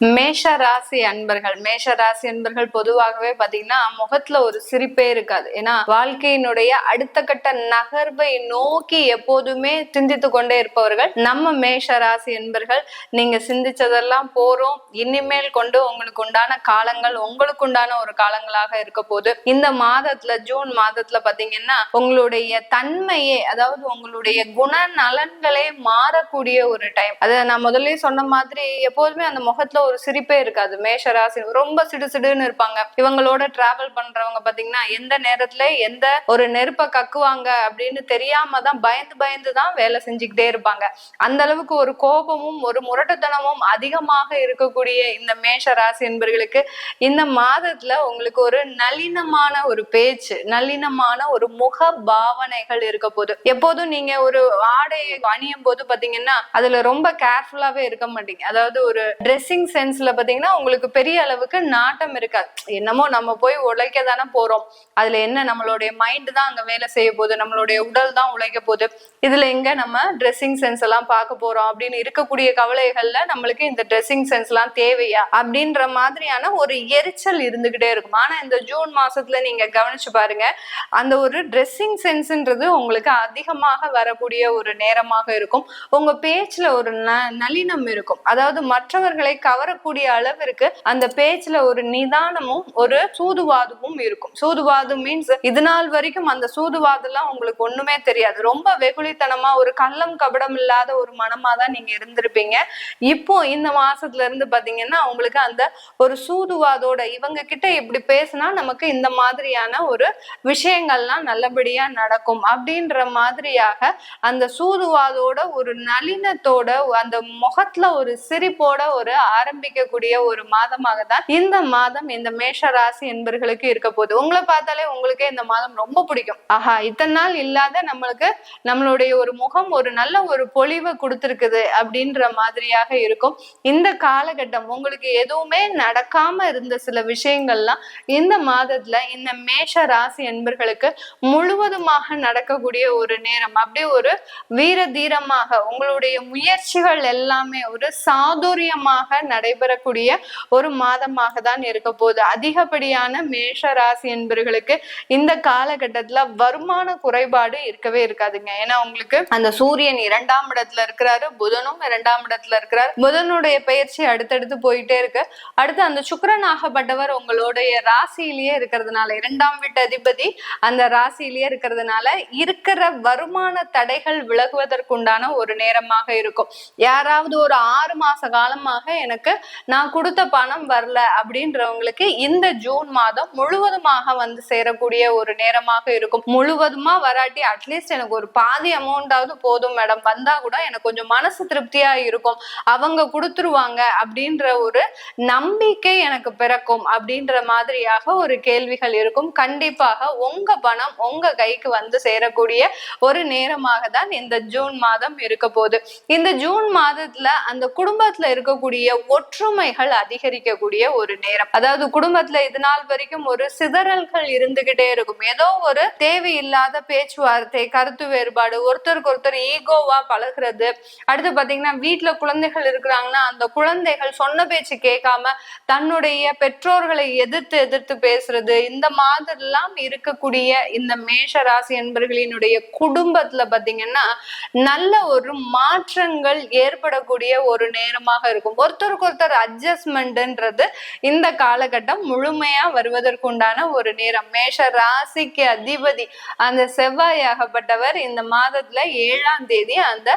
மேஷ ராசி அன்பர்கள் மேஷ ராசி அன்பர்கள் பொதுவாகவே பாத்தீங்கன்னா முகத்துல ஒரு சிரிப்பே இருக்காது. ஏன்னா வாழ்க்கையினுடைய அடுத்த கட்ட நகர்வை நோக்கி எப்போதுமே சிந்தித்து கொண்டே இருப்பவர்கள் நம்ம மேஷ ராசி அன்பர்கள். நீங்க சிந்திச்சதெல்லாம் போறோம். இனிமேல் கொண்டு உங்களுக்கு உண்டான காலங்கள் உங்களுக்கு உண்டான ஒரு காலங்களாக இருக்க போது இந்த மாதத்துல ஜூன் மாதத்துல பாத்தீங்கன்னா உங்களுடைய தன்மையே அதாவது உங்களுடைய குண நலன்களே மாறக்கூடிய ஒரு டைம் அதை நான் முதல்ல சொன்ன மாதிரி எப்போதுமே அந்த முகத்துல ஒரு சிரிப்பே இருக்காது. மேஷ ராசி ரொம்ப சிடு சிடுன்னு இருப்பாங்க. இவங்களோட டிராவல் பண்றவங்க பாத்தீங்கன்னா எந்த நேரத்துல எந்த ஒரு நெருப்ப கக்குவாங்க அப்படின்னு தெரியாம தான் பயந்து பயந்து தான் வேலை செஞ்சுக்கிட்டே இருப்பாங்க. அந்த அளவுக்கு ஒரு கோபமும் ஒரு முரட்டுத்தனமும் அதிகமாக இருக்கக்கூடிய இந்த மேஷ ராசி என்பர்களுக்கு இந்த மாதத்துல உங்களுக்கு ஒரு நளினமான ஒரு பேச்சு நளினமான ஒரு முக பாவனைகள் இருக்க போது எப்போதும் நீங்க ஒரு ஆடை அணியும் போது பாத்தீங்கன்னா அதுல ரொம்ப கேர்ஃபுல்லாவே இருக்க மாட்டீங்க. அதாவது ஒரு ட்ரெஸ்ஸிங் சென்ஸ்ல பாத்தீங்கன்னா உங்களுக்கு பெரிய அளவுக்கு நாட்டம் இருக்காது என்னமோ நம்ம போய் உழைக்க தானே போறோம். அதுல என்ன நம்மளுடைய மைண்ட் தான் அங்க வேலை செய்ய போகுது நம்மளுடைய உடல் தான் உழைக்க போகுது. இதுல எங்க நம்ம ட்ரெஸ்ஸிங் சென்ஸ் எல்லாம் பார்க்க போறோம் அப்படின்னு இருக்கக்கூடிய கவலைகள்ல நம்மளுக்கு இந்த ட்ரெஸ்ஸிங் சென்ஸ் எல்லாம் தேவையா? அப்படின்ற மாதிரியான ஒரு எரிச்சல் இருந்துகிட்டே இருக்கும். ஆனா இந்த ஜூன் மாசத்துல நீங்க கவனிச்சு பாருங்க அந்த ஒரு ட்ரெஸ்ஸிங் சென்ஸ்ன்றது உங்களுக்கு அதிகமாக வரக்கூடிய ஒரு நேரமாக இருக்கும். உங்க பேச்சுல ஒரு ந நளினம் இருக்கும். அதாவது மற்றவர்களை கவர் கவரக்கூடிய அளவிற்கு அந்த பேச்சுல ஒரு நிதானமும் ஒரு சூதுவாதமும் இருக்கும். சூதுவாது மீன்ஸ் இது நாள் வரைக்கும் அந்த சூதுவாதெல்லாம் உங்களுக்கு ஒண்ணுமே தெரியாது. ரொம்ப வெகுளித்தனமா ஒரு கள்ளம் கபடம் இல்லாத ஒரு மனமா தான் நீங்க இருந்திருப்பீங்க. இப்போ இந்த மாசத்துல இருந்து பாத்தீங்கன்னா உங்களுக்கு அந்த ஒரு சூதுவாதோட இவங்க கிட்ட இப்படி பேசினா நமக்கு இந்த மாதிரியான ஒரு விஷயங்கள்லாம் நல்லபடியா நடக்கும். அப்படின்ற மாதிரியாக அந்த சூதுவாதோட ஒரு நளினத்தோட அந்த முகத்துல ஒரு சிரிப்போட ஒரு ஆரம்பிக்கக்கூடிய ஒரு மாதமாக தான் இந்த மாதம் இந்த மேஷ ராசி என்பர்களுக்கு இருக்க போகுது. உங்களை பார்த்தாலே உங்களுக்கே இந்த மாதம் ரொம்ப பிடிக்கும். ஆஹா இத்தனை நாள் இல்லாத நம்மளுக்கு நம்மளுடைய ஒரு முகம் ஒரு நல்ல ஒரு பொலிவை கொடுத்துருக்குது அப்படின்ற மாதிரியாக இருக்கும். இந்த காலகட்டம் உங்களுக்கு எதுவுமே நடக்காம இருந்த சில விஷயங்கள்லாம் இந்த மாதத்துல இந்த மேஷ ராசி என்பர்களுக்கு முழுவதுமாக நடக்கக்கூடிய ஒரு நேரம். அப்படியே ஒரு வீர தீரமாக உங்களுடைய முயற்சிகள் எல்லாமே ஒரு சாதுரியமாக நட நடைபெறக்கூடிய ஒரு மாதமாக தான் இருக்க போகுது. அதிகப்படியான மேஷ ராசி என்பர்களுக்கு இந்த காலகட்டத்துல வருமான குறைபாடு இருக்கவே இருக்காதுங்க. ஏன்னா உங்களுக்கு அந்த சூரியன் இரண்டாம் இடத்துல இருக்கிறாரு புதனும் இரண்டாம் இடத்துல இருக்கிறாரு. புதனுடைய பயிற்சி அடுத்தடுத்து போயிட்டே இருக்கு. அடுத்து அந்த சுக்கரன் ஆகப்பட்டவர் உங்களுடைய ராசியிலேயே இருக்கிறதுனால இரண்டாம் வீட்டு அதிபதி அந்த ராசியிலேயே இருக்கிறதுனால இருக்கிற வருமான தடைகள் விலகுவதற்குண்டான ஒரு நேரமாக இருக்கும். யாராவது ஒரு ஆறு மாச காலமாக எனக்கு நான் கொடுத்த பணம் வரல அப்படின்றவங்களுக்கு இந்த ஜூன் மாதம் முழுவதுமாக வந்து சேரக்கூடிய ஒரு நேரமாக இருக்கும். முழுவதுமா வராட்டி அட்லீஸ்ட் எனக்கு ஒரு பாதி அமௌண்டாவது போதும் மேடம் வந்தா கூட எனக்கு கொஞ்சம் மனசு திருப்தியா இருக்கும். அவங்க கொடுத்துருவாங்க அப்படின்ற ஒரு நம்பிக்கை எனக்கு பிறக்கும் அப்படின்ற மாதிரியாக ஒரு கேள்விகள் இருக்கும். கண்டிப்பாக உங்க பணம் உங்க கைக்கு வந்து சேரக்கூடிய ஒரு நேரமாக தான் இந்த ஜூன் மாதம் இருக்க போகுது. இந்த ஜூன் மாதத்துல அந்த குடும்பத்துல இருக்கக்கூடிய ஒற்றுமைகள் அதிகரிக்கக்கூடிய ஒரு நேரம். அதாவது குடும்பத்துல இது நாள் வரைக்கும் ஒரு சிதறல்கள் இருந்துகிட்டே இருக்கும். ஏதோ ஒரு தேவையில்லாத பேச்சுவார்த்தை கருத்து வேறுபாடு ஒருத்தருக்கு ஒருத்தர் ஈகோவா பழகுறது. அடுத்து பாத்தீங்கன்னா வீட்டுல குழந்தைகள் இருக்கிறாங்கன்னா அந்த குழந்தைகள் சொன்ன பேச்சு கேட்காம தன்னுடைய பெற்றோர்களை எதிர்த்து எதிர்த்து பேசுறது. இந்த மாதிரிலாம் இருக்கக்கூடிய இந்த மேஷ ராசி என்பர்களினுடைய குடும்பத்துல பாத்தீங்கன்னா நல்ல ஒரு மாற்றங்கள் ஏற்படக்கூடிய ஒரு நேரமாக இருக்கும். ஒருத்தருக்கு ஒருத்தர் அட்ஜஸ்ட்மெண்ட்ன்றது இந்த காலகட்டம் முழுமையா வருவதற்கு உண்டான ஒரு நேரம். மேஷ ராசிக்கு அதிபதி அந்த செவ்வாயாகப்பட்டவர் இந்த மாதத்துல ஏழாம் தேதி அந்த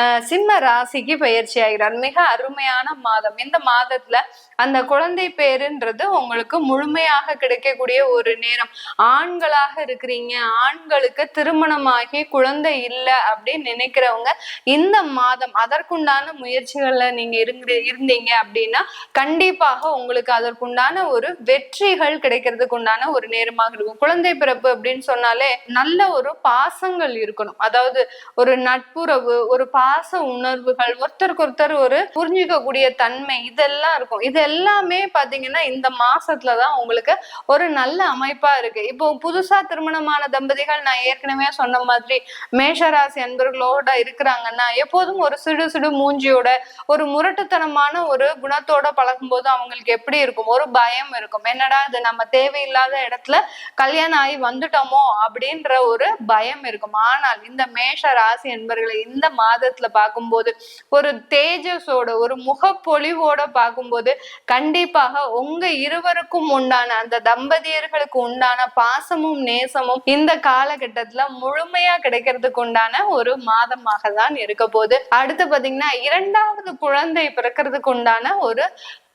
அஹ், சிம்ம ராசிக்கு பயிற்சி ஆகிறார். மிக அருமையான மாதம். இந்த மாதத்துல அந்த குழந்தை பேருன்றது உங்களுக்கு முழுமையாக கிடைக்கக்கூடிய ஒரு நேரம். ஆண்களாக இருக்கிறீங்க ஆண்களுக்கு திருமணமாகி குழந்தை இல்லை அப்படின்னு நினைக்கிறவங்க இந்த மாதம் அதற்குண்டான முயற்சிகள்ல நீங்க இருங்க இருந்தீங்க அப்படின்னா கண்டிப்பாக உங்களுக்கு அதற்குண்டான ஒரு வெற்றிகள் கிடைக்கிறதுக்கு உண்டான ஒரு நேரமாக இருக்கும். குழந்தை பிறப்பு அப்படின்னு சொன்னாலே நல்ல ஒரு பாசங்கள் இருக்கணும். அதாவது ஒரு நட்புறவு ஒரு பாச உணர்வுகள் ஒருத்தருக்கு ஒருத்தர் ஒரு புரிஞ்சுக்கக்கூடிய தன்மை இதெல்லாம் இருக்கும். இது எல்லாமே பாத்தீங்கன்னா இந்த மாசத்துலதான் உங்களுக்கு ஒரு நல்ல அமைப்பா இருக்கு. இப்போ புதுசா திருமணமான தம்பதிகள் நான் ஏற்கனவே சொன்ன மாதிரி மேஷராசி அன்பர்களோட இருக்கிறாங்கன்னா எப்போதும் ஒரு சிடு சிடு மூஞ்சியோட ஒரு முரட்டுத்தனமான ஒரு குணத்தோட பழகும் போது அவங்களுக்கு எப்படி இருக்கும்? ஒரு பயம் இருக்கும். என்னடா இது நம்ம தேவையில்லாத இடத்துல கல்யாணம் ஆகி வந்துட்டோமோ? அப்படின்ற ஒரு பயம் இருக்கும். ஆனால் இந்த மேஷ ராசி என்பர்களை இந்த மாதத்துல பார்க்கும்போது ஒரு தேஜஸோட ஒரு முகப்பொலிவோட பார்க்கும்போது கண்டிப்பாக உங்க இருவருக்கும் உண்டான அந்த தம்பதியர்களுக்கு உண்டான பாசமும் நேசமும் இந்த காலகட்டத்துல முழுமையா கிடைக்கிறதுக்கு உண்டான ஒரு மாதமாக தான் இருக்க போகுது. அடுத்து பாத்தீங்கன்னா இரண்டாவது குழந்தை பிறக்கிறதுக்கு உண்டான ஒரு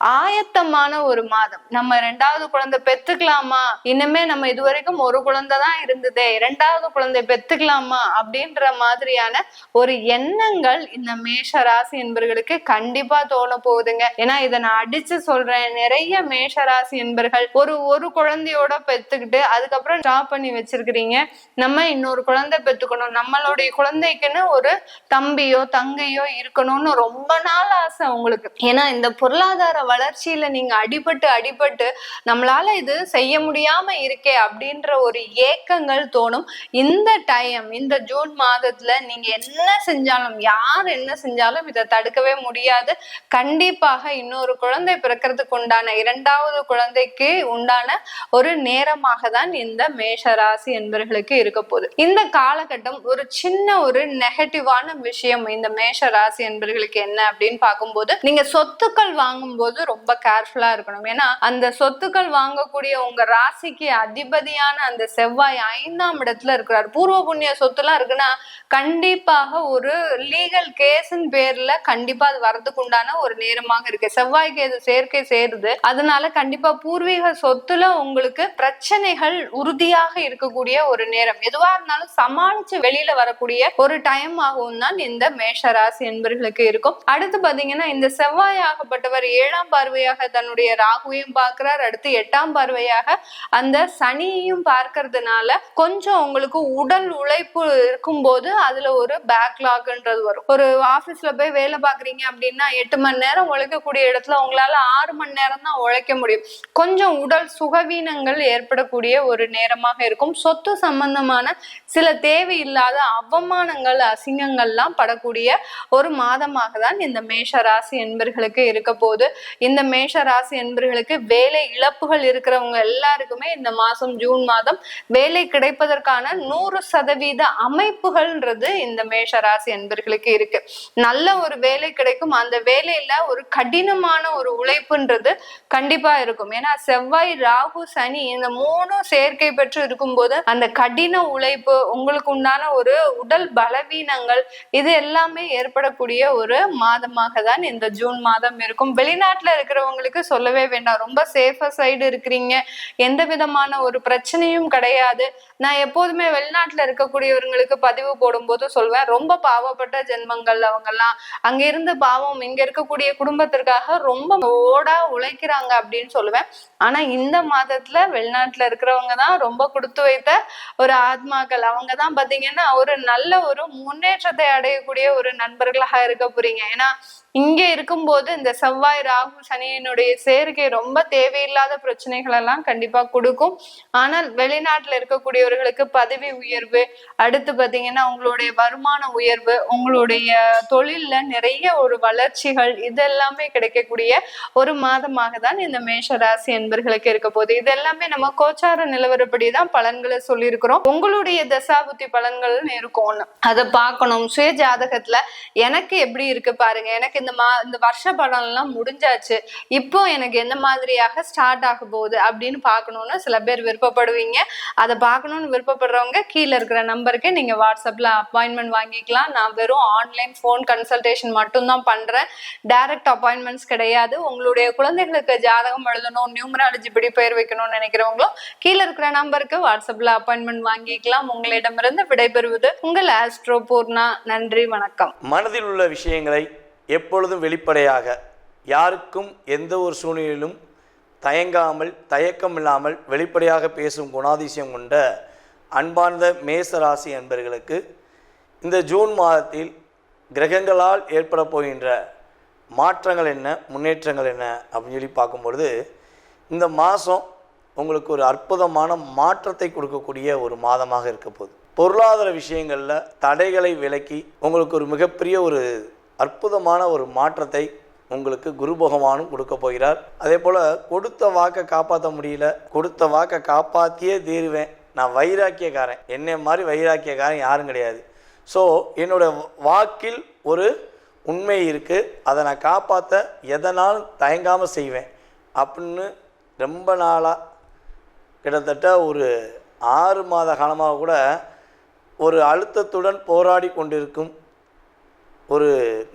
ஆயத்தமான ஒரு மாதம். நம்ம ரெண்டாவது குழந்தை பெத்துக்கலாமா? இனிமே நம்ம இதுவரைக்கும் ஒரு குழந்தை தான் இருந்ததே. இரண்டாவது குழந்தை பெத்துக்கலாமா? அப்படின்ற மாதிரியான ஒரு எண்ணங்கள் இந்த மேஷ ராசி என்பர்களுக்கு கண்டிப்பா தோண போகுதுங்க. ஏன்னா இதை நான் அடிச்சு சொல்றேன். நிறைய மேஷ ராசி என்பர்கள் ஒரு ஒரு குழந்தையோட பெத்துக்கிட்டு அதுக்கப்புறம் ஸ்டாப் பண்ணி வச்சிருக்கிறீங்க. நம்ம இன்னொரு குழந்தை பெத்துக்கணும். நம்மளுடைய குழந்தைக்குன்னு ஒரு தம்பியோ தங்கையோ இருக்கணும்னு ரொம்ப நாள் ஆசை உங்களுக்கு. ஏன்னா இந்த பொருளாதார வளர்ச்சியில நீங்க அடிபட்டு அடிபட்டு நம்மளால இது செய்ய முடியாம இருக்கே அப்படின்ற ஒரு ஏக்கங்கள் தோணும். இந்த டைம் இந்த ஜூன் மாதத்துல நீங்க என்ன செஞ்சாலும் யார் என்ன செஞ்சாலும் இதை தடுக்கவே முடியாது. கண்டிப்பாக இன்னொரு குழந்தை பிறக்கிறதுக்கு உண்டான இரண்டாவது குழந்தைக்கு உண்டான ஒரு நேரமாக தான் இந்த மேஷ ராசி என்பவர்களுக்கு இருக்க போகுது. இந்த காலகட்டம் ஒரு சின்ன ஒரு நெகட்டிவான விஷயம் இந்த மேஷ ராசி என்பவர்களுக்கு என்ன அப்படின்னு பார்க்கும்போது நீங்க சொத்துக்கள் ரொம்ப கேர்ஃபுல்லா இருக்கணும். ஏன்னா அந்த சொத்துக்கள் வாங்கக்கூடிய உங்க ராசிக்கு அதிபதியான அந்த செவ்வாய் ஐந்தாம் இடத்துல இருக்கிறார். பூர்வ புண்ணிய சொத்துலாம் இருக்குன்னா கண்டிப்பாக ஒரு லீகல் கேஸின் பேர்ல கண்டிப்பா அது வரதுக்கு உண்டான ஒரு நேரமாக இருக்கு. செவ்வாய்க்கு இது சேர்க்கை சேருது. அதனால கண்டிப்பா பூர்வீக சொத்துல உங்களுக்கு பிரச்சனைகள் உறுதியாக இருக்கக்கூடிய ஒரு நேரம். எதுவா இருந்தாலும் சமாளிச்சு வெளியில வரக்கூடிய ஒரு டைம் ஆகவும் தான் இந்த மேஷ ராசி என்பர்களுக்கு இருக்கும். அடுத்து பாத்தீங்கன்னா இந்த செவ்வாய் ஆகப்பட்டவர் ஏழாம் பார்வையாக தன்னுடைய ராகுவையும் பார்க்கிறார். அடுத்து எட்டாம் பார்வையாக அந்த சனியையும் பார்க்கறதுனால கொஞ்சம் உங்களுக்கு உடல் உழைப்பு இருக்கும்போது அதுல ஒரு பேக்லாக்ன்றது வரும். ஒரு ஆபீஸ்ல போய் வேலை பாக்குறீங்க அப்படின்னா எட்டு மணி நேரம் உழைக்கக்கூடிய இடத்துல உங்களால ஆறு மணி நேரம் தான் உழைக்க முடியும். கொஞ்சம் உடல் சுகவீனங்கள் ஏற்படக்கூடிய ஒரு நேரமாக இருக்கும். சொத்து சம்பந்தமான சில தேவையில்லாத அவமானங்கள் அசிங்கங்கள்லாம் படக்கூடிய ஒரு மாதமாக தான் இந்த மேஷ ராசி என்பர்களுக்கு இருக்க போகுது. இந்த மேஷ ராசி என்பர்களுக்கு வேலை இழப்புகள் இருக்கிறவங்க எல்லாருக்குமே இந்த மாசம் ஜூன் மாதம் வேலை கிடைப்பதற்கான நூறு சதவீத அமைப்புகள்ன்றது இந்த மேஷ ராசி என்பர்களுக்கு இருக்கு. நல்ல ஒரு வேலை கிடைக்கும். அந்த வேலையில ஒரு கடினமான ஒரு உழைப்புன்றது கண்டிப்பா இருக்கும். ஏன்னா செவ்வாய் ராகு சனி இந்த மூணும் சேர்க்கை பெற்று இருக்கும்போது அந்த கடின உழைப்பு உங்களுக்கு உண்டான ஒரு உடல் பலவீனங்கள் இது எல்லாமே ஏற்படக்கூடிய ஒரு மாதமாக தான் இந்த ஜூன் மாதம் இருக்கும். வெளிநாட்டு நாட்டில் இருக்கிறவங்களுக்கு சொல்லவே வேண்டாம். ரொம்ப சேஃபர் சைடு இருக்கிறீங்க. எந்த விதமான ஒரு பிரச்சனையும் கிடையாது. நான் எப்போதுமே வெளிநாட்டுல இருக்கக்கூடியவங்களுக்கு பதிவு போடும்போது சொல்வேன் ரொம்ப பாவப்பட்ட ஜென்மங்கள் அவங்கெல்லாம். அங்க இருந்து பாவம் இங்க இருக்கக்கூடிய குடும்பத்திற்காக ரொம்ப ஓடா உழைக்கிறாங்க அப்படின்னு சொல்லுவேன். ஆனா இந்த மாதத்துல வெளிநாட்டுல இருக்கிறவங்க தான் ரொம்ப கொடுத்து வைத்த ஒரு ஆத்மாக்கள். அவங்க தான் பாத்தீங்கன்னா ஒரு நல்ல ஒரு முன்னேற்றத்தை அடையக்கூடிய ஒரு நண்பர்களாக இருக்க போறீங்க. ஏன்னா இங்க இருக்கும்போது இந்த செவ்வாய் ராகு சனியினுடைய சேர்க்கை ரொம்ப தேவையில்லாத பிரச்சனைகள் எல்லாம் கண்டிப்பா கொடுக்கும். ஆனால் வெளிநாட்டுல இருக்கக்கூடியவர்களுக்கு பதவி உயர்வு அடுத்து பாத்தீங்கன்னா உங்களுடைய வருமான உயர்வு உங்களுடைய தொழில்ல நிறைய ஒரு வளர்ச்சிகள் இதெல்லாமே கிடைக்கக்கூடிய ஒரு மாதமாக தான் இந்த மேஷ ராசி என்பர்களுக்கு இருக்க போகுது. இது எல்லாமே நம்ம கோச்சார நிலவரப்படி தான் பலன்களை சொல்லியிருக்கிறோம். உங்களுடைய தசாபுத்தி பலன்கள்னு இருக்கும் அதை பார்க்கணும். சுய ஜாதகத்துல எனக்கு எப்படி இருக்கு பாருங்க. எனக்கு இந்த மா இந்த வருஷ பலன் எல்லாம் முடிஞ்சாச்சு. இப்போ எனக்கு எந்த மாதிரியாக ஸ்டார்ட் ஆக போகுது அப்படின்னு பார்க்கணும்னு சில பேர் விருப்பப்படுவீங்க. அதை பார்க்கணும் பண்ணணும்னு விருப்பப்படுறவங்க கீழே இருக்கிற நம்பருக்கு நீங்கள் வாட்ஸ்அப்பில் அப்பாயின்மெண்ட் வாங்கிக்கலாம். நான் வெறும் ஆன்லைன் ஃபோன் கன்சல்டேஷன் மட்டும்தான் பண்ணுறேன் டைரக்ட் அப்பாயின்மெண்ட்ஸ் கிடையாது. உங்களுடைய குழந்தைகளுக்கு ஜாதகம் எழுதணும் நியூமராலஜி படி பெயர் வைக்கணும்னு நினைக்கிறவங்களும் கீழே இருக்கிற நம்பருக்கு வாட்ஸ்அப்பில் அப்பாயின்மெண்ட் வாங்கிக்கலாம். உங்களிடமிருந்து விடைபெறுவது உங்கள் ஆஸ்ட்ரோ பூர்ணா நன்றி வணக்கம். மனதில் உள்ள விஷயங்களை எப்பொழுதும் வெளிப்படையாக யாருக்கும் எந்த ஒரு சூழ்நிலையிலும் தயங்காமல் தயக்கம் இல்லாமல் வெளிப்படையாக பேசும் குணாதிசயம் கொண்ட அன்பார்ந்த மேசராசி அன்பர்களுக்கு இந்த ஜூன் மாதத்தில் கிரகங்களால் ஏற்பட போகின்ற மாற்றங்கள் என்ன முன்னேற்றங்கள் என்ன அப்படின்னு சொல்லி பார்க்கும்பொழுது இந்த மாதம் உங்களுக்கு ஒரு அற்புதமான மாற்றத்தை கொடுக்கக்கூடிய ஒரு மாதமாக இருக்க போகுது. பொருளாதார விஷயங்களில் தடைகளை விலக்கி உங்களுக்கு ஒரு மிகப்பெரிய ஒரு அற்புதமான ஒரு மாற்றத்தை உங்களுக்கு குரு பகவானும் கொடுக்க போகிறார். அதே போல் கொடுத்த வாக்கை காப்பாற்ற முடியல. கொடுத்த வாக்கை காப்பாற்றியே தீருவேன். நான் வைராக்கியக்காரன். என்னை மாதிரி வைராக்கியக்காரன் யாரும் கிடையாது. ஸோ என்னோட வாக்கில் ஒரு உண்மை இருக்குது அதை நான் காப்பாற்ற எதனாலும் தயங்காமல் செய்வேன். அப்படின்னு ரொம்ப நாளாக கிட்டத்தட்ட ஒரு ஆறு மாத காலமாக கூட ஒரு அழுத்தத்துடன் போராடி கொண்டிருக்கும் ஒரு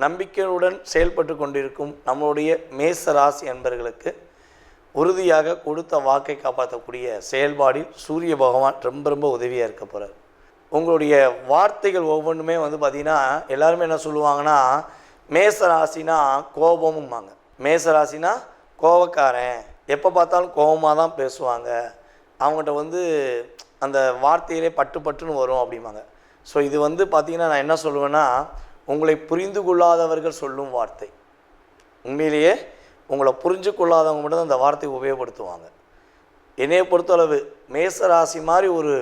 நம்பிக்கையுடன் செயல்பட்டு கொண்டிருக்கும் நம்மளுடைய மேச ராசி என்பர்களுக்கு உறுதியாக கொடுத்த வாக்கை காப்பாற்றக்கூடிய செயல்பாடில் சூரிய பகவான் ரொம்ப ரொம்ப உதவியாக இருக்க போகிறார் உங்களுடைய வார்த்தைகள் ஒவ்வொன்றுமே வந்து பார்த்திங்கன்னா எல்லாருமே என்ன சொல்லுவாங்கன்னா மேச ராசினா கோபமும்பாங்க. மேச ராசினா கோபக்காரன். எப்போ பார்த்தாலும் கோபமாக தான் பேசுவாங்க. அவங்ககிட்ட வந்து அந்த வார்த்தையிலே பட்டு பட்டுன்னு வரும் அப்படிம்பாங்க. ஸோ இது வந்து பார்த்திங்கன்னா நான் என்ன சொல்லுவேன்னா உங்களை புரிந்து கொள்ளாதவர்கள் சொல்லும் வார்த்தை. உண்மையிலேயே உங்களை புரிஞ்சு கொள்ளாதவங்க மட்டும்தான் அந்த வார்த்தையை உபயோகப்படுத்துவாங்க. என்னைய பொறுத்தளவு மேச ராசி மாதிரி ஒரு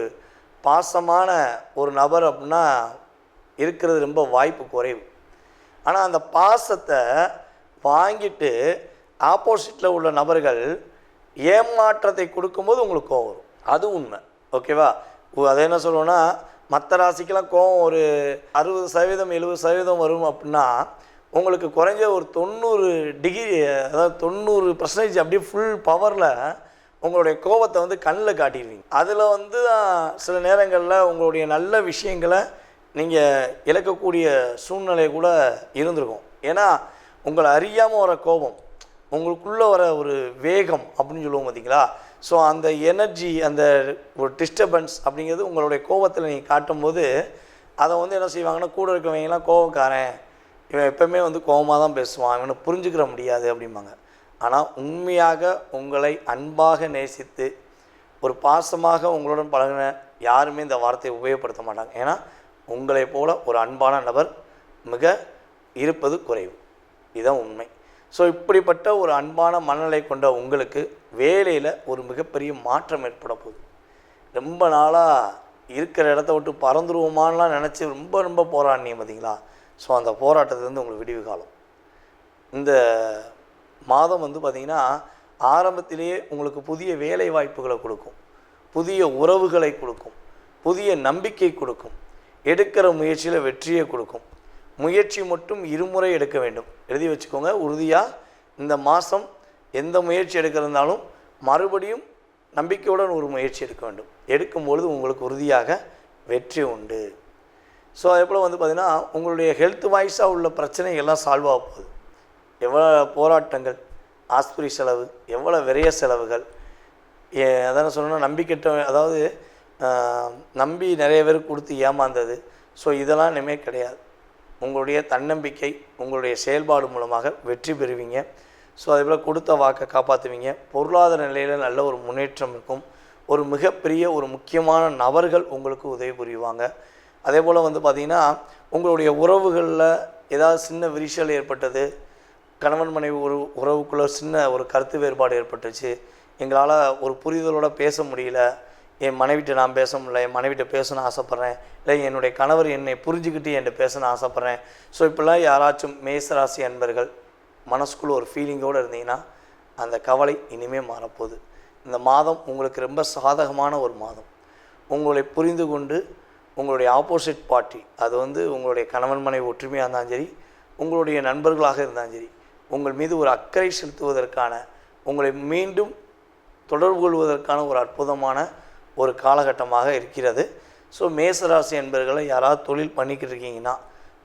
பாசமான ஒரு நபர் அப்படின்னா இருக்கிறது ரொம்ப வாய்ப்பு குறைவு. ஆனால் அந்த பாசத்தை வாங்கிட்டு ஆப்போசிட்டில் உள்ள நபர்கள் ஏமாற்றத்தை கொடுக்கும்போது உங்களுக்கு கோவம் வரும். அது உண்மை. ஓகேவா? அதை என்ன சொல்லுவோன்னா மற்ற ராசிக்கெல்லாம் கோவம் ஒரு அறுபது சதவீதம் எழுபது சதவீதம் வரும் அப்படின்னா உங்களுக்கு குறைஞ்ச ஒரு தொண்ணூறு டிகிரி அதாவது தொண்ணூறு பர்சன்டேஜ் அப்படியே ஃபுல் பவரில் உங்களுடைய கோபத்தை வந்து கண்ணில் காட்டிடுவீங்க. அதில் வந்து சில நேரங்களில் உங்களுடைய நல்ல விஷயங்களை நீங்கள் இழக்கக்கூடிய சூழ்நிலை கூட இருந்திருக்கும். ஏன்னா உங்களை அறியாமல் வர கோபம் உங்களுக்குள்ளே வர ஒரு வேகம் அப்படின்னு சொல்லுவோம் பார்த்தீங்களா ஸோ அந்த எனர்ஜி அந்த ஒரு டிஸ்டர்பன்ஸ் அப்படிங்கிறது உங்களுடைய கோபத்தில் நீங்கள் காட்டும்போது அதை வந்து என்ன செய்வாங்கன்னா கூட இருக்கவங்கலாம் கோபக்காரன். இவன் எப்பவுமே வந்து கோபமாக தான் பேசுவான். இவனை புரிஞ்சுக்கிற முடியாது அப்படிம்பாங்க. ஆனால் உண்மையாக உங்களை அன்பாக நேசித்து ஒரு பாசமாக உங்களுடன் பழகின யாருமே இந்த வார்த்தையை உபயோகப்படுத்த மாட்டாங்க. ஏன்னா உங்களை போல ஒரு அன்பான நபர் மிக இருப்பது குறைவு. இதுதான் உண்மை. ஸோ இப்படிப்பட்ட ஒரு அன்பான மனநிலை கொண்ட உங்களுக்கு வேலையில் ஒரு மிகப்பெரிய மாற்றம் ஏற்பட போகுது. ரொம்ப நாளாக இருக்கிற இடத்த விட்டு பறந்துருவோமான்லாம் நினச்சி ரொம்ப ரொம்ப போராடினீங்க பார்த்தீங்களா ஸோ அந்த போராட்டத்துலேருந்து உங்களுக்கு விடிவு காலம். இந்த மாதம் வந்து பார்த்திங்கன்னா ஆரம்பத்திலேயே உங்களுக்கு புதிய வேலை வாய்ப்புகளை கொடுக்கும். புதிய உறவுகளை கொடுக்கும். புதிய நம்பிக்கை கொடுக்கும். எடுக்கிற முயற்சியில் வெற்றியை கொடுக்கும். முயற்சி மட்டும் இருமுறை எடுக்க வேண்டும். எழுதி வச்சுக்கோங்க உறுதியாக இந்த மாதம் எந்த முயற்சி எடுக்கிறதுனாலும் மறுபடியும் நம்பிக்கையுடன் ஒரு முயற்சி எடுக்க வேண்டும். எடுக்கும்பொழுது உங்களுக்கு உறுதியாக வெற்றி உண்டு. ஸோ அதே போல் வந்து பார்த்திங்கன்னா உங்களுடைய ஹெல்த் வாய்ஸாக உள்ள பிரச்சனைகள்லாம் சால்வ் ஆக போகுது. எவ்வளோ போராட்டங்கள் ஆஸ்பத்திரி செலவு எவ்வளோ விரைய செலவுகள் ஏ- அதான் சொல்லணும்னா நம்பிக்கிட்ட அதாவது நம்பி நிறைய பேர் கொடுத்து ஏமாந்தது. ஸோ இதெல்லாம் இனிமேல் கிடையாது. உங்களுடைய தன்னம்பிக்கை உங்களுடைய செயல்பாடு மூலமாக வெற்றி பெறுவீங்க. ஸோ அதே போல் கொடுத்த வாக்கை காப்பாற்றுவீங்க பொருளாதார நிலையில் நல்ல ஒரு முன்னேற்றம் இருக்கும். ஒரு மிகப்பெரிய ஒரு முக்கியமான நபர்கள் உங்களுக்கு உதவி புரிவாங்க. அதே போல் வந்து பார்த்திங்கன்னா உங்களுடைய உறவுகளில் ஏதாவது சின்ன விரிசல் ஏற்பட்டது கணவன் மனைவி ஒரு உறவுக்குள்ளே சின்ன ஒரு கருத்து வேறுபாடு ஏற்பட்டுச்சு எங்களால் ஒரு புரிதலோட பேச முடியல என் மனைவிட்ட நான் பேச முடியல என் மனைவிட்ட பேசணும்னு ஆசைப்பட்றேன். இல்லை என்னுடைய கணவர் என்னை புரிஞ்சுக்கிட்டு என்கிட்ட பேசணும்னு ஆசைப்பட்றேன். ஸோ இப்போல்லாம் யாராச்சும் மேசராசி அன்பர்கள் மனசுக்குள்ளே ஒரு ஃபீலிங்கோடு இருந்தீங்கன்னா அந்த கவலை இனிமேல் மாறப்போகுது. இந்த மாதம் உங்களுக்கு ரொம்ப சாதகமான ஒரு மாதம். உங்களை புரிந்து கொண்டு உங்களுடைய ஆப்போசிட் பார்ட்டி அது வந்து உங்களுடைய கணவன் மனைவி ஒற்றுமையாக இருந்தாலும் சரி உங்களுடைய நண்பர்களாக இருந்தாலும் சரி உங்கள் மீது ஒரு அக்கறை செலுத்துவதற்கான உங்களை மீண்டும் தொடர்பு கொள்வதற்கான ஒரு அற்புதமான ஒரு காலகட்டமாக இருக்கிறது. ஸோ மேசராசி என்பர்களை யாராவது தொழில் பண்ணிக்கிட்டு இருக்கீங்கன்னா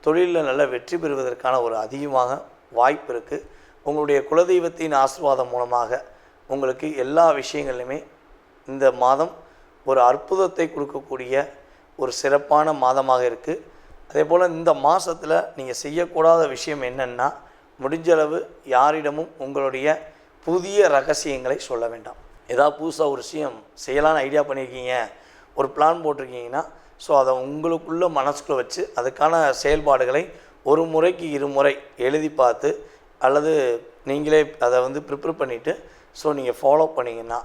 தொழிலில் நல்ல வெற்றி பெறுவதற்கான ஒரு அதிகமாக வாய்ப்பு இருக்குது உங்களுடைய குலதெய்வத்தின் ஆசீர்வாதம் மூலமாக உங்களுக்கு எல்லா விஷயங்களையுமே இந்த மாதம் ஒரு அற்புதத்தை கொடுக்கக்கூடிய ஒரு சிறப்பான மாதமாக இருக்குது அதே போல் இந்த மாதத்தில் நீங்கள் செய்யக்கூடாத விஷயம் என்னென்னா முடிஞ்சளவு யாரிடமும் உங்களுடைய புதிய ரகசியங்களை சொல்ல வேண்டாம். ஏதாவது புதுசாக ஒரு விஷயம் செய்யலான்னு ஐடியா பண்ணியிருக்கீங்க ஒரு பிளான் போட்டிருக்கீங்கன்னா ஸோ அதை உங்களுக்குள்ள மனசுக்குள்ளே வச்சு அதுக்கான செயல்பாடுகளை ஒரு முறைக்கு இருமுறை எழுதி பார்த்து அல்லது நீங்களே அதை வந்து ப்ரிப்பேர் பண்ணிவிட்டு ஸோ நீங்கள் ஃபாலோ பண்ணிங்கன்னா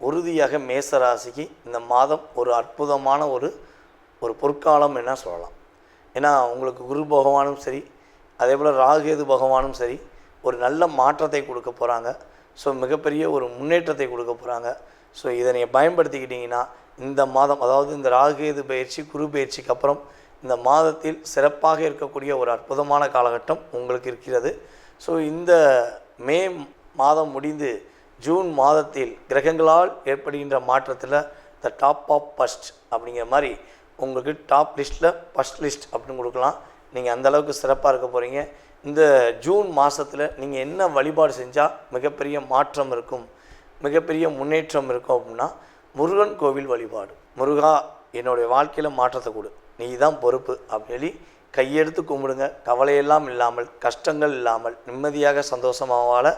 உறுதியாக மேச ராசிக்கு இந்த மாதம் ஒரு அற்புதமான ஒரு ஒரு பொற்காலம் என்ன சொல்லலாம். ஏன்னா உங்களுக்கு குரு பகவானும் சரி அதே போல் ராகேது பகவானும் சரி ஒரு நல்ல மாற்றத்தை கொடுக்க போகிறாங்க ஸோ மிகப்பெரிய ஒரு முன்னேற்றத்தை கொடுக்க போகிறாங்க ஸோ இதை நீங்கள் பயன்படுத்திக்கிட்டிங்கன்னா இந்த மாதம் அதாவது இந்த ராகுகேது பயிற்சி குரு பயிற்சிக்கு அப்புறம் இந்த மாதத்தில் சிறப்பாக இருக்கக்கூடிய ஒரு அற்புதமான காலகட்டம் உங்களுக்கு இருக்கிறது. ஸோ இந்த மே மாதம் முடிந்து ஜூன் மாதத்தில் கிரகங்களால் ஏற்படுகின்ற மாற்றத்தில் த டாப் ஆஃப் ஃபஸ்ட் அப்படிங்கிற மாதிரி உங்களுக்கு டாப் லிஸ்ட்டில் ஃபஸ்ட் லிஸ்ட் அப்படின்னு கொடுக்கலாம். நீங்கள் அந்தளவுக்கு சிறப்பாக இருக்க போகிறீங்க இந்த ஜூன் மாதத்தில் நீங்கள் என்ன வழிபாடு செஞ்சால் மிகப்பெரிய மாற்றம் இருக்கும் மிகப்பெரிய முன்னேற்றம் இருக்கும் அப்படின்னா முருகன் கோவில் வழிபாடு. முருகா என்னுடைய வாழ்க்கையில் மாற்றத்தை கொடு. நீ தான் பொறுப்பு அப்படின்னு சொல்லி கையெடுத்து கும்பிடுங்க. கவலையெல்லாம் இல்லாமல் கஷ்டங்கள் இல்லாமல் நிம்மதியாக சந்தோஷமாக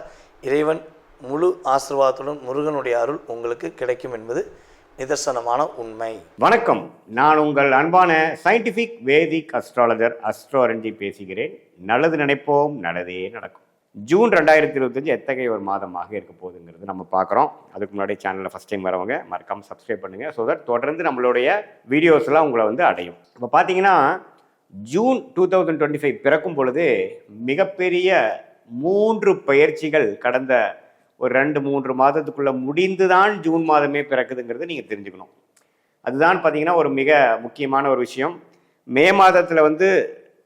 இறைவன் முழு ஆசிர்வாதத்துடன் முருகனுடைய அருள் உங்களுக்கு கிடைக்கும் என்பது நிதர்சனமான உண்மை. வணக்கம். நான் உங்கள் அன்பான சயின்டிஃபிக் வேதிக் அஸ்ட்ராலஜர் அஸ்ட்ரோரஞ்சி பேசுகிறேன். நல்லது நினைப்போம் நல்லதே நடக்கும். ஜூன் ரெண்டாயிரத்தி இருபத்தஞ்சு எத்தகைய ஒரு மாதமாக இருக்க போகுதுங்கிறது நம்ம பார்க்குறோம். அதுக்கு முன்னாடி சேனலில் ஃபஸ்ட் டைம் வரவங்க மறக்காமல் சப்ஸ்கிரைப் பண்ணுங்கள் ஸோ தட் தொடர்ந்து நம்மளுடைய வீடியோஸ்லாம் உங்களை வந்து அடையும். இப்போ பார்த்தீங்கன்னா June two thousand twenty five பிறக்கும் பொழுது மிகப்பெரிய மூன்று பயிற்சிகள் கடந்த ஒரு ரெண்டு மூன்று மாதத்துக்குள்ளே முடிந்து தான் ஜூன் மாதமே பிறக்குதுங்கிறது நீங்கள் தெரிஞ்சுக்கணும். அதுதான் பார்த்தீங்கன்னா ஒரு மிக முக்கியமான ஒரு விஷயம். மே மாதத்தில் வந்து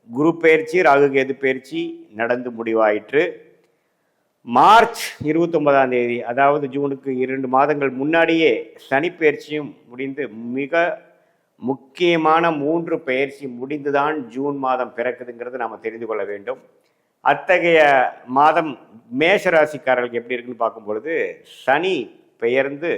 குரு பயிற்சி ராகு கேது பயிற்சி நடந்து முடிவாயிற்று. மார்ச் இருபத்தொன்பதாம் தேதி அதாவது ஜூனுக்கு இரண்டு மாதங்கள் முன்னாடியே சனி பயிற்சியும் முடிந்து மிக முக்கியமான மூன்று பயிற்சி முடிந்துதான் ஜூன் மாதம் பிறக்குதுங்கிறது நாம் தெரிந்து கொள்ள வேண்டும். அத்தகைய மாதம் மேஷ ராசிக்காரர்களுக்கு எப்படி இருக்குன்னு பார்க்கும் பொழுது சனி பெயர்ந்து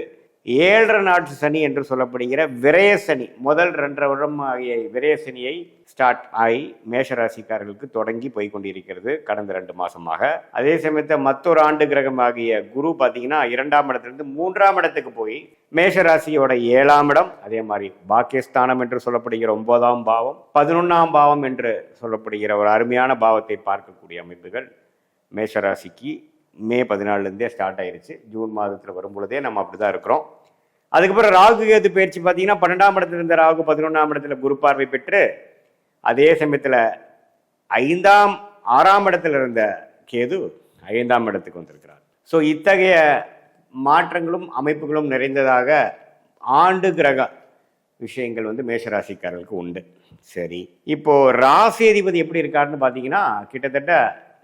ஏழரை நாட்டு சனி என்று சொல்லப்படுகிற விரய சனி முதல் ரெண்டரை வருடம் ஆகிய விரய சனியை ஸ்டார்ட் ஆகி மேஷ ராசிக்காரர்களுக்கு தொடங்கி போய் கொண்டிருக்கிறது கடந்த ரெண்டு மாசமாக. அதே சமயத்தில் மற்றொரு ஆண்டு கிரகம் ஆகிய குரு பார்த்தீங்கன்னா இரண்டாம் இடத்திலிருந்து மூன்றாம் இடத்துக்கு போய் மேஷ ராசியோட ஏழாம் இடம் அதே மாதிரி பாக்கியஸ்தானம் என்று சொல்லப்படுகிற ஒன்பதாம் பாவம் பதினொன்றாம் பாவம் என்று சொல்லப்படுகிற ஒரு அருமையான பாவத்தை பார்க்கக்கூடிய அமைப்புகள் மேஷராசிக்கு மே பதினாலுலேருந்தே ஸ்டார்ட் ஆயிருச்சு. ஜூன் மாதத்தில் வரும் பொழுதே நம்ம அப்படி தான் இருக்கிறோம். அதுக்கப்புறம் ராகு கேது பயிற்சி பார்த்தீங்கன்னா பன்னெண்டாம் இடத்துல இருந்த ராகு பதினொன்றாம் இடத்துல குரு பார்வை பெற்று அதே சமயத்தில் ஐந்தாம் ஆறாம் இடத்துல இருந்த கேது ஐந்தாம் இடத்துக்கு வந்திருக்கிறார். ஸோ இத்தகைய மாற்றங்களும் அமைப்புகளும் நிறைந்ததாக ஆண்டு கிரக விஷயங்கள் வந்து மேஷராசிக்காரர்களுக்கு உண்டு. சரி இப்போ ராசி அதிபதி எப்படி இருக்காருன்னு பார்த்தீங்கன்னா கிட்டத்தட்ட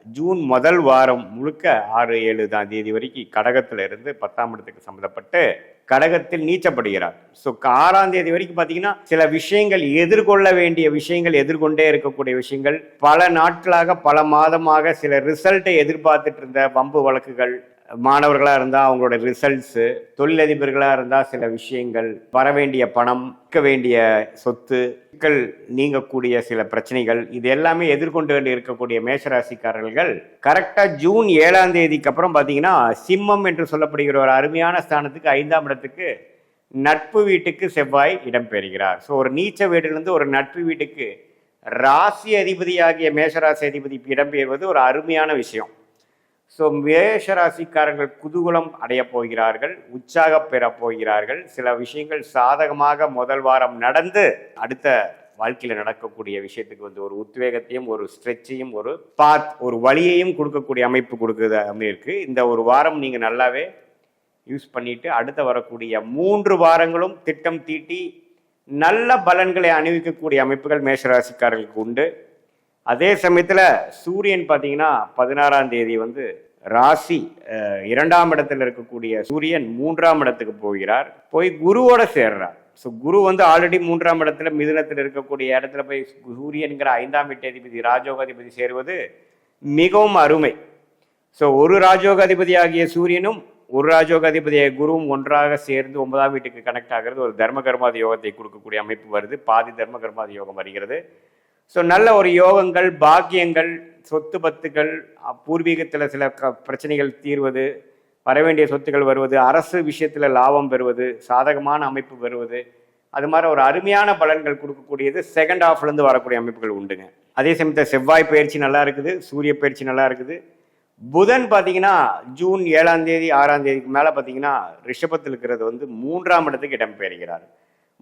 ஜூன் முதல் வாரம் முழுக்க ஆறு ஏழு தான் தேதி வரைக்கும் கடகத்தில் இருந்து பத்தாம் இடத்துக்கு சம்மந்தப்பட்டு கடகத்தில் நீச்சப்படுகிறார். ஸோ ஆறாம் தேதி வரைக்கும் பார்த்தீங்கன்னா சில விஷயங்கள் எதிர்கொள்ள வேண்டிய விஷயங்கள் எதிர்கொண்டே இருக்கக்கூடிய விஷயங்கள் பல நாட்களாக பல மாதமாக சில ரிசல்ட்டை எதிர்பார்த்துட்டு இருந்த வம்பு வழக்குகள் மாணவர்களாக இருந்தால் அவங்களோட ரிசல்ட்ஸு தொழிலதிபர்களாக இருந்தால் சில விஷயங்கள் வர வேண்டிய பணம் இருக்க வேண்டிய சொத்து சிக்கல் நீங்கக்கூடிய சில பிரச்சனைகள் இது எல்லாமே எதிர்கொண்டு வேண்டி இருக்கக்கூடிய மேஷராசிக்காரர்கள். கரெக்டாக ஜூன் ஏழாம் தேதிக்கு அப்புறம் பார்த்தீங்கன்னா சிம்மம் என்று சொல்லப்படுகிற ஒரு அருமையான ஸ்தானத்துக்கு ஐந்தாம் இடத்துக்கு நட்பு வீட்டுக்கு செவ்வாய் இடம்பெறுகிறார் ஸோ ஒரு நீச்ச வீட்டிலிருந்து ஒரு நட்பு வீட்டுக்கு ராசி அதிபதியாகிய மேஷராசி அதிபதி இடம்பெயர்வது ஒரு அருமையான விஷயம். ஸோ மேஷராசிக்காரர்கள் குதூகலம் அடையப் போகிறார்கள் உற்சாகம் பெறப் போகிறார்கள். சில விஷயங்கள் சாதகமாக முதல் வாரம் நடந்து அடுத்த வாழ்க்கையில் நடக்கக்கூடிய விஷயத்துக்கு வந்து ஒரு உத்வேகத்தையும் ஒரு ஸ்ட்ரெச்சையும் ஒரு பாத் ஒரு வழியையும் கொடுக்கக்கூடிய அமைப்பு கொடுக்குது அமைக்கு இந்த ஒரு வாரம் நீங்கள் நல்லாவே யூஸ் பண்ணிட்டு அடுத்து வரக்கூடிய மூன்று வாரங்களும் திட்டம் தீட்டி நல்ல பலன்களை அணிவிக்கக்கூடிய அமைப்புகள் மேஷராசிக்காரர்களுக்கு உண்டு. அதே சமயத்தில் சூரியன் பார்த்தீங்கன்னா பதினாறாம் தேதி வந்து ராசி இரண்டாம் இடத்துல இருக்கக்கூடிய சூரியன் மூன்றாம் இடத்துக்கு போகிறார். போய் குருவோட சேர்றார். ஸோ குரு வந்து ஆல்ரெடி மூன்றாம் இடத்துல மிதுனத்தில் இருக்கக்கூடிய இடத்துல போய் சூரியன்கிற ஐந்தாம் வீட்டதிபதி ராஜோகாதிபதி சேருவது மிகவும் அருமை. ஸோ ஒரு ராஜோகாதிபதி ஆகிய சூரியனும் ஒரு ராஜோகாதிபதியை குருவும் ஒன்றாக சேர்ந்து ஒன்பதாம் வீட்டுக்கு கனெக்ட் ஆகிறது. ஒரு தர்ம கர்மாதி யோகத்தை கொடுக்கக்கூடிய அமைப்பு வருது. பாதி தர்ம கர்மாதி யோகம் வருகிறது. ஸோ நல்ல ஒரு யோகங்கள் பாக்கியங்கள் சொத்து பத்துக்கள் பூர்வீகத்தில் சில க பிரச்சனைகள் தீர்வது வரவேண்டிய சொத்துக்கள் வருவது அரசு விஷயத்தில் லாபம் பெறுவது சாதகமான அமைப்பு பெறுவது அது மாதிரி ஒரு அருமையான பலன்கள் கொடுக்கக்கூடியது செகண்ட் ஹாஃப்லேருந்து வரக்கூடிய அமைப்புகள் உண்டுங்க. அதே சமயத்தில் செவ்வாய் பயிற்சி நல்லா இருக்குது சூரிய பயிற்சி நல்லா இருக்குது. புதன் பார்த்தீங்கன்னா ஜூன் ஏழாம் தேதி ஆறாம் தேதிக்கு மேலே பார்த்தீங்கன்னா ரிஷபத்தில் இருக்கிறது வந்து மூன்றாம் இடத்துக்கு இடம்பெயர்கிறார்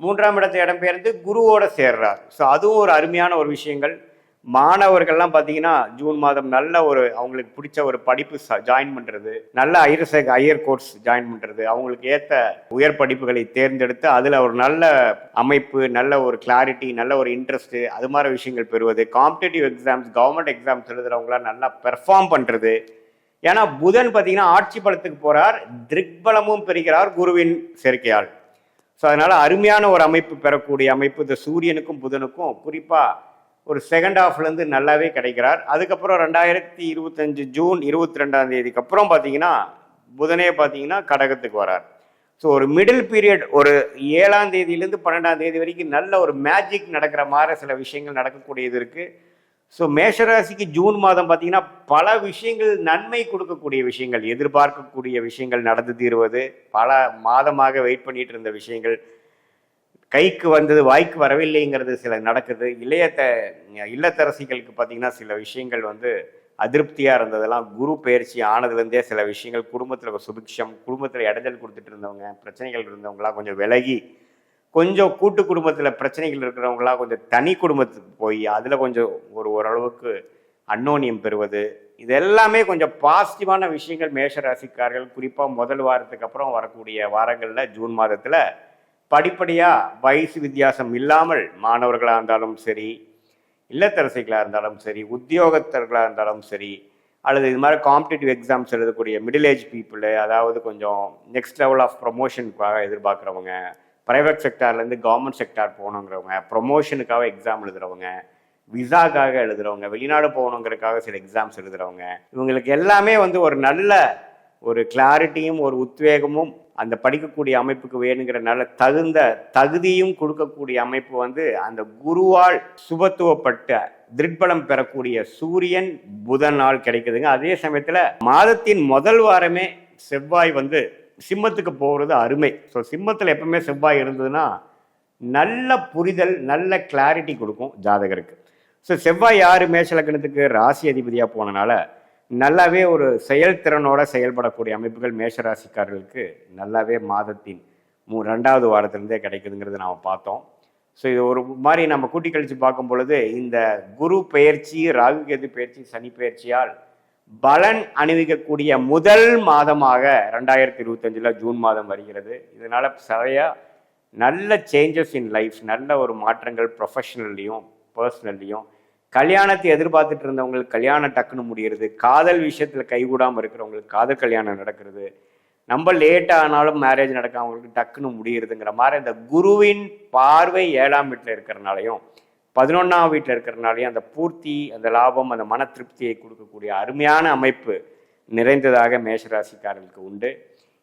மூன்றாம் இடத்தை இடம்பெயர்ந்து குருவோட சேர்றார். ஸோ அதுவும் ஒரு அருமையான ஒரு விஷயங்கள். மாணவர்கள்லாம் பார்த்தீங்கன்னா ஜூன் மாதம் நல்ல ஒரு அவங்களுக்கு பிடிச்ச ஒரு படிப்பு ஜாயின் பண்ணுறது நல்ல ஐயர் ஹையர் கோர்ஸ் ஜாயின் பண்ணுறது அவங்களுக்கு ஏற்ற உயர் படிப்புகளை தேர்ந்தெடுத்து அதில் ஒரு நல்ல அமைப்பு நல்ல ஒரு கிளாரிட்டி நல்ல ஒரு இன்ட்ரெஸ்ட்டு அது மாதிரி விஷயங்கள் பெறுவது. காம்படேட்டிவ் எக்ஸாம்ஸ் கவர்மெண்ட் எக்ஸாம்ஸ் எழுதுகிறவங்களாம் நல்லா பெர்ஃபார்ம் பண்ணுறது ஏன்னா புதன் பார்த்தீங்கன்னா ஆட்சி பலத்துக்கு போகிறார் திரிக்பலமும் பெறுகிறார் குருவின் சேர்க்கையால். ஸோ அதனால் அருமையான ஒரு அமைப்பு பெறக்கூடிய அமைப்பு இந்த சூரியனுக்கும் புதனுக்கும். குறிப்பாக ஒரு செகண்ட் ஹாஃப்லேருந்து நல்லாவே கிடைக்கிறார். அதுக்கப்புறம் ரெண்டாயிரத்தி இருபத்தஞ்சு ஜூன் இருபத்தி ரெண்டாம் தேதிக்கு அப்புறம் பார்த்தீங்கன்னா புதனே பார்த்தீங்கன்னா கடகத்துக்கு வரார். ஸோ ஒரு மிடில் பீரியட் ஒரு ஏழாம் தேதியிலேருந்து பன்னெண்டாம் தேதி வரைக்கும் நல்ல ஒரு மேஜிக் நடக்கிற மாதிரி சில விஷயங்கள் நடக்கக்கூடியது இருக்குது ஸோ மேஷராசிக்கு ஜூன் மாதம் பார்த்தீங்கன்னா பல விஷயங்கள் நன்மை கொடுக்கக்கூடிய விஷயங்கள் எதிர்பார்க்கக்கூடிய விஷயங்கள் நடந்து தீர்வது பல மாதமாக வெயிட் பண்ணிட்டு இருந்த விஷயங்கள் கைக்கு வந்தது வாய்க்கு வரவில்லைங்கிறது சில நடக்குது. இளையத்த இல்லத்தரசிகளுக்கு பார்த்தீங்கன்னா சில விஷயங்கள் வந்து அதிருப்தியாக இருந்ததெல்லாம் குரு பயிற்சி ஆனதுலேருந்தே சில விஷயங்கள் குடும்பத்தில் சுபிக்ஷம் குடும்பத்தில் இடைஞ்சல் கொடுத்துட்டு இருந்தவங்க பிரச்சனைகள் இருந்தவங்களாம் கொஞ்சம் விலகி கொஞ்சம் கூட்டு குடும்பத்தில் பிரச்சனைகள் இருக்கிறவங்களாம் கொஞ்சம் தனி குடும்பத்துக்கு போய் அதில் கொஞ்சம் ஒரு ஓரளவுக்கு அன்னோனியம் பெறுவது. இது எல்லாமே கொஞ்சம் பாசிட்டிவான விஷயங்கள் மேஷ ராசிக்காரர்கள் குறிப்பாக முதல் வாரத்துக்கு அப்புறம் வரக்கூடிய வாரங்களில் ஜூன் மாதத்தில் படிப்படியாக வயசு வித்தியாசம் இல்லாமல் மாணவர்களாக இருந்தாலும் சரி இல்லத்தரசிகளாக இருந்தாலும் சரி உத்தியோகத்தர்களாக இருந்தாலும் சரி அல்லது இது மாதிரி காம்படிட்டிவ் எக்ஸாம்ஸ் எழுதக்கூடிய மிடில் ஏஜ் பீப்புள் அதாவது கொஞ்சம் நெக்ஸ்ட் லெவல் ஆஃப் ப்ரொமோஷனுக்காக எதிர்பார்க்குறவங்க ப்ரைவேட் செக்டார்லேருந்து கவர்மெண்ட் செக்டார் போகணுங்கிறவங்க ப்ரொமோஷனுக்காக எக்ஸாம் எழுதுறவங்க விசாக்காக எழுதுறவங்க வெளிநாடு போகணுங்கிறதுக்காக சில எக்ஸாம்ஸ் எழுதுறவங்க இவங்களுக்கு எல்லாமே வந்து ஒரு நல்ல ஒரு கிளாரிட்டியும் ஒரு உத்வேகமும் அந்த படிக்கக்கூடிய அமைப்புக்கு வேணுங்கிற நல்ல தகுந்த தகுதியும் கொடுக்கக்கூடிய அமைப்பு வந்து அந்த குருவால் சுபத்துவப்பட்ட திருட்பலம் பெறக்கூடிய சூரியன் புதன் நாள் கிடைக்குதுங்க. அதே சமயத்தில் மாதத்தின் முதல் வாரமே செவ்வாய் வந்து சிம்மத்துக்கு போகிறது அருமை. ஸோ சிம்மத்தில் எப்பவுமே செவ்வாய் இருந்ததுன்னா நல்ல புரிதல் நல்ல கிளாரிட்டி கொடுக்கும் ஜாதகருக்கு. ஸோ செவ்வாய் யார் மேஷலக்கணத்துக்கு ராசி அதிபதியாக போனனால நல்லாவே ஒரு செயல்திறனோட செயல்படக்கூடிய அமைப்புகள் மேஷராசிக்காரர்களுக்கு நல்லாவே மாதத்தின் மூ ரெண்டாவது வாரத்திலேருந்தே கிடைக்குதுங்கிறத நாம் பார்த்தோம். ஸோ இது ஒரு மாதிரி நம்ம கூட்டி கழித்து பார்க்கும் பொழுது இந்த குரு பெயர்ச்சி ராகு கேது பெயர்ச்சி சனி பெயர்ச்சியால் பலன் அணிவிக்கக்கூடிய முதல் மாதமாக ரெண்டாயிரத்தி இருபத்தஞ்சில் ஜூன் மாதம் வருகிறது. இதனால் சரியாக நல்ல சேஞ்சஸ் இன் லைஃப் நல்ல ஒரு மாற்றங்கள் ப்ரொஃபஷனல்லையும் பர்சனல்லையும் கல்யாணத்தை எதிர்பார்த்துட்டு இருந்தவங்களுக்கு கல்யாணம் டக்குன்னு முடிகிறது காதல் விஷயத்தில் கைகூடாமல் இருக்கிறவங்களுக்கு காதல் கல்யாணம் நடக்கிறது. நம்ம லேட் ஆனாலும் மேரேஜ் நடக்க அவங்களுக்கு டக்குன்னு முடியுறதுங்கிற மாதிரி இந்த குருவின் பார்வை ஏழாம் வீட்டில் இருக்கிறனாலையும் பதினொன்றாம் வீட்டில் இருக்கிறனாலையும் அந்த பூர்த்தி அந்த லாபம் அந்த மன திருப்தியை கொடுக்கக்கூடிய அருமையான அமைப்பு நிறைந்ததாக மேஷராசிக்காரர்களுக்கு உண்டு.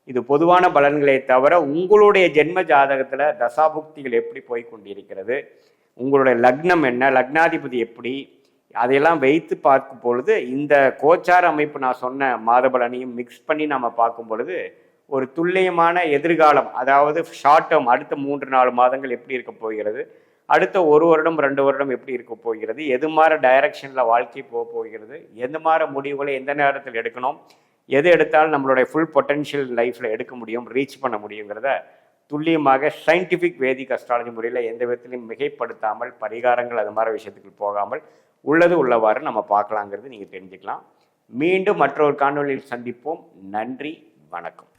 இது பொதுவான பலன்களை தவிர உங்களுடைய ஜென்ம ஜாதகத்தில் தசாபுக்திகள் எப்படி போய் கொண்டிருக்கிறது உங்களுடைய லக்னம் என்ன லக்னாதிபதி எப்படி அதையெல்லாம் வைத்து பார்க்கும் பொழுது இந்த கோச்சார அமைப்பு நான் சொன்ன மாதபலனையும் மிக்ஸ் பண்ணி நம்ம பார்க்கும் பொழுது ஒரு துல்லியமான எதிர்காலம் அதாவது ஷார்ட் டேர்ம் அடுத்த மூன்று நாலு மாதங்கள் எப்படி இருக்க போகிறது அடுத்த ஒரு வருடம் ரெண்டு வருடம் எப்படி இருக்க போகிறது? எது மாதிரி டைரக்ஷனில் வாழ்க்கை போக போகிறது? எந்த மாதிரி முடிவுகளை எந்த நேரத்தில் எடுக்கணும்? எது எடுத்தாலும் நம்மளுடைய ஃபுல் பொட்டென்ஷியல் லைஃப்பில் எடுக்க முடியும் ரீச் பண்ண முடியுங்கிறத துல்லியமாக சயின்டிஃபிக் வேதிக் அஸ்ட்ராலஜி முறையில் எந்த விதத்திலையும் மிகைப்படுத்தாமல் பரிகாரங்கள் அது மாதிரி விஷயத்துக்கு போகாமல் உள்ளது உள்ளவாறு நம்ம பார்க்கலாங்கிறது நீங்கள் தெரிஞ்சுக்கலாம். மீண்டும் மற்றொரு காணொலியில் சந்திப்போம். நன்றி வணக்கம்.